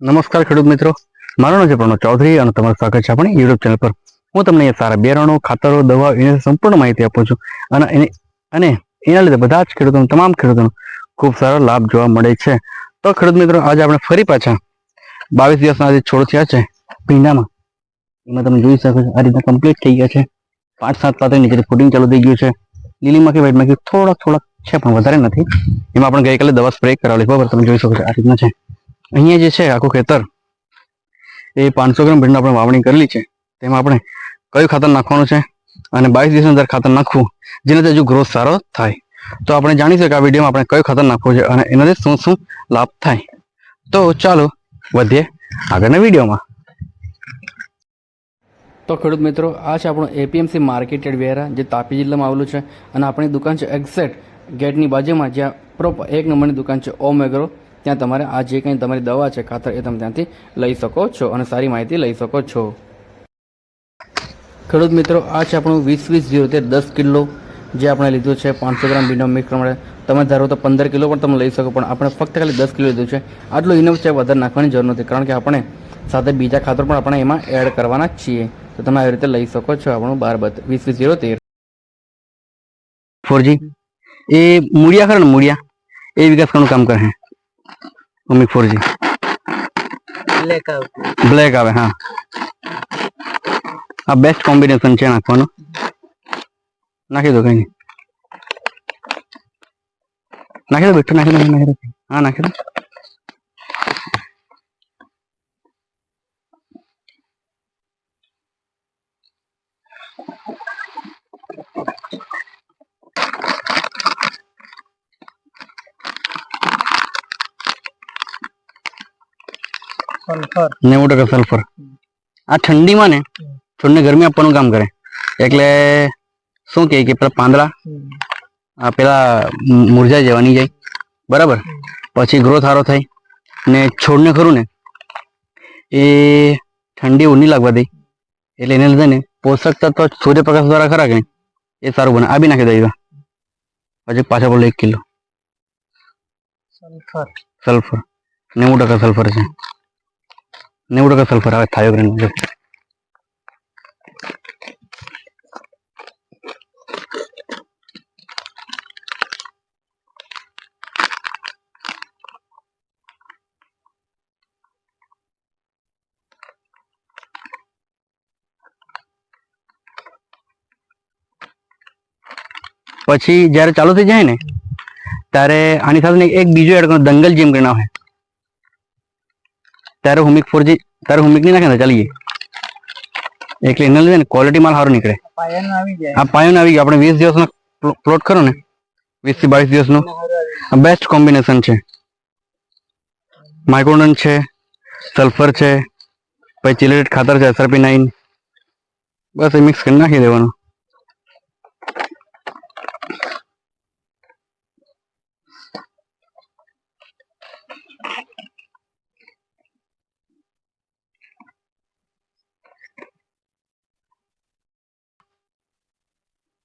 નમસ્કાર ખેડૂત મિત્રો. મારું નામ છે પ્રણવ ચૌધરી અને તમારું સ્વાગત છે આપણી યુટ્યુબ ચેનલ પર. હું તમને સારા બિયારણો, ખાતરો, દવા એની સંપૂર્ણ માહિતી આપું છું. અને એને, અને એના લીધે બધા જ ખેડૂતોને, તમામ ખેડૂતોનો ખૂબ સારો લાભ જોવા મળે છે. તો ખેડૂત મિત્રો, આજે આપણે ફરી પાછા બાવીસ દિવસના જે છોડ થયા છે ભીંડામાં એમાં તમે જોઈ શકો છો, આ રીતના કમ્પ્લીટ થઈ ગયા છે. પાંચ, સાત પાતે નીચે ફૂટિંગ ચાલુ થઈ ગયું છે. લીલીમાં કે વ્હાઈટમાં કે થોડાક થોડાક છે, પણ વધારે નથી. એમાં આપણે ગઈકાલે દવા સ્પ્રે કરાવેલી, બરાબર, તમે જોઈ શકો છો, આ રીતના છે. અહીંયા જે છે આખું ખેતર, એ પાંચસો ગ્રામ ભીંડા આપણે વાવણી કરેલી છે. તેમાં આપણે કયું ખાતર નાખવાનું છે અને બાવીસ દિવસની અંદર ખાતર નાખવું જેનાથી હજુ ગ્રોથ સારો થાય. તો આપણે જાણીશું કે આ વિડીયોમાં આપણે કયું ખાતર નાખવું છે અને એનાથી શું શું લાભ થાય. તો ચાલો વધીએ આગળના વિડીયોમાં તો ખેડૂત મિત્રો, આ છે આપણું એપીએમસી માર્કેટેડ વેરા, જે તાપી જિલ્લામાં આવેલું છે. અને આપણી દુકાન છે એક્ઝેક્ટ ગેટની બાજુમાં, જ્યાં પ્રોપર એક નંબરની દુકાન છે ઓમ એગ્રો ત્યાં તમારે આ જે કંઈ તમારી દવા છે, ખાતર એ તમે ત્યાંથી લઈ શકો છો અને સારી માહિતી લઈ શકો છો. ખેડૂત મિત્રો, આ છે આપણું વીસ વીસ જીરો તેર દસ કિલો જે આપણે લીધું છે, પાંચસો ગ્રામ બીનો મિક્સ પ્રમાણે. તમે ધારો તો પંદર કિલો પણ તમે લઈ શકો, પણ આપણે ફક્ત ખાલી દસ કિલો લીધું છે. આટલું ઇનફ છે, વધારે નાખવાની જરૂર નથી, કારણ કે આપણે સાથે બીજા ખાતર પણ આપણે એમાં એડ કરવાના છીએ. તો તમે આવી રીતે લઈ શકો છો આપણું બાર બત વીસ વીસ જીરો તેર. ફોરજી, એ મૂળિયા ખરા ને, મૂળિયા? એ વિકાસ કરવાનું કામ કરે ઓમિક ફોરજી. બ્લેક આવે. બ્લેક આવે હા. આ બેસ્ટ કોમ્બિનેશન છે નાખવાનું. નાખી દો કઈ. નહીં નાખી દો બેઠું નાખી દો નાખી દો. હા નાખી દો. સલ્ફર નેવું ટકા સલ્ફર આ ઠંડીમાં ને છોડને ગરમી આપવાનું કામ કરે. એટલે શું કહે કે પેલા પાંદડા આ પેલા મુરઝાઈ જવાની જાય. બરાબર? પછી ગ્રોથ સારો થાય. ને છોડને ખરું ને એ ઠંડી ઊની લાગવા દે. એટલે એને લીધે ને પોષક તત્વ સૂર્યપ્રકાશ દ્વારા ખરા કે નહીં? એ સારું બને. આ બી નાખી દઈએ હજી પાછા બોલો એક કિલો. સલ્ફર સલ્ફર નેવું ટકા સલ્ફર છે. નેવું ટકા સલ્ફર આવે થાયોગ્રેન મુજબ પછી જ્યારે ચાલુ થઈ જાય ને, ત્યારે આની સાથે એક બીજો એડ કરો દંગલ જેમ કરીને આવે. ત્યારે હુમિક ફોરજી ત્યારે હુમિક નહીં નાખે ચાલીએ. એટલે એને લીધે ને ક્વોલિટી માલ સારો નીકળે. આ પાયોન આવી ગયો. આપણે વીસ દિવસનો પ્લોટ કરો ને વીસથી બાવીસ દિવસનો. બેસ્ટ કોમ્બિનેશન છે. માઇક્રોનન છે સલ્ફર છે પછી ચિલેટ ખાતર છે એસઆરપી નાઇન બસ એ મિક્સ કરી નાખી દેવાનું.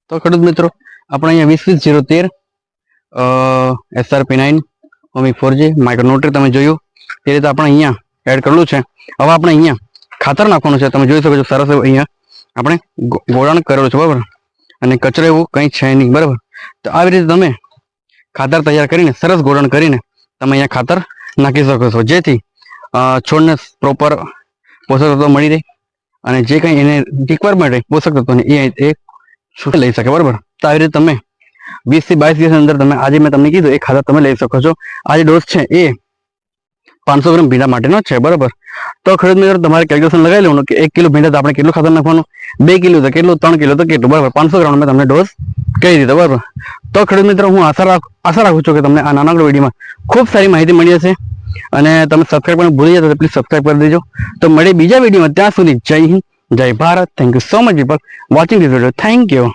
તો ખેડૂત મિત્રો, આપણે અહીંયા વીસ વીસ જીરો તેર એસઆરપી નાઇન, ઓમિક ફોર જી માઇક્રોનોટ્રી તમે જોયું. તે રીતે આપણે અહીંયા એડ કરેલું છે. હવે આપણે અહીંયા ખાતર નાખવાનું છે. તમે જોઈ શકો છો સરસ અહીંયા આપણે ગોળાણ કરેલું છે, બરાબર? અને કચરો એવું કંઈ છે નહીં, બરાબર? તો આવી રીતે તમે ખાતર તૈયાર કરીને, સરસ ગોળણ કરીને તમે અહીંયા ખાતર નાખી શકો છો. જેથી છોડને પ્રોપર પોષક તત્વો મળી રહે અને જે કંઈ એને રિક્વાયરમેન્ટ રહે પોષક તત્વોને એ શું લઈ શકે? બરાબર? તો આવી રીતે તમે વીસથી બાવીસ દિવસની અંદર તમે આજે મેં તમને કીધું એ ખાતર તમે લઈ શકો છો. આ જે ડોઝ છે એ પાંચસો ગ્રામ ભીંડા માટેનો છે, બરાબર? તો ખરીદ મિત્રો, તમારે કેલ્ક્યુલેશન લગાવી લેવાનું કે એક કિલો ભીંડા તો આપણે કેટલું ખાતર નાખવાનું? બે કિલો તો કેટલું, ત્રણ કિલો તો કેટલું? બરાબર, પાંચસો ગ્રામ મેં તમને ડોઝ કહી દીધો, બરાબર? તો ખરીદ મિત્રો, હું આશા રાખ, આશા રાખું છું કે તમને આ નાનકડો વિડીયોમાં ખૂબ સારી માહિતી મળી હશે. અને તમે સબસ્ક્રાઈબ પણ ભૂલી જતા પ્લીઝ સબસ્ક્રાઈબ કરી દેજો. તો મળે બીજા વિડીયોમાં. ત્યાં સુધી જય Hind. Jai Bharat. Thank you so much people watching this video. Thank you.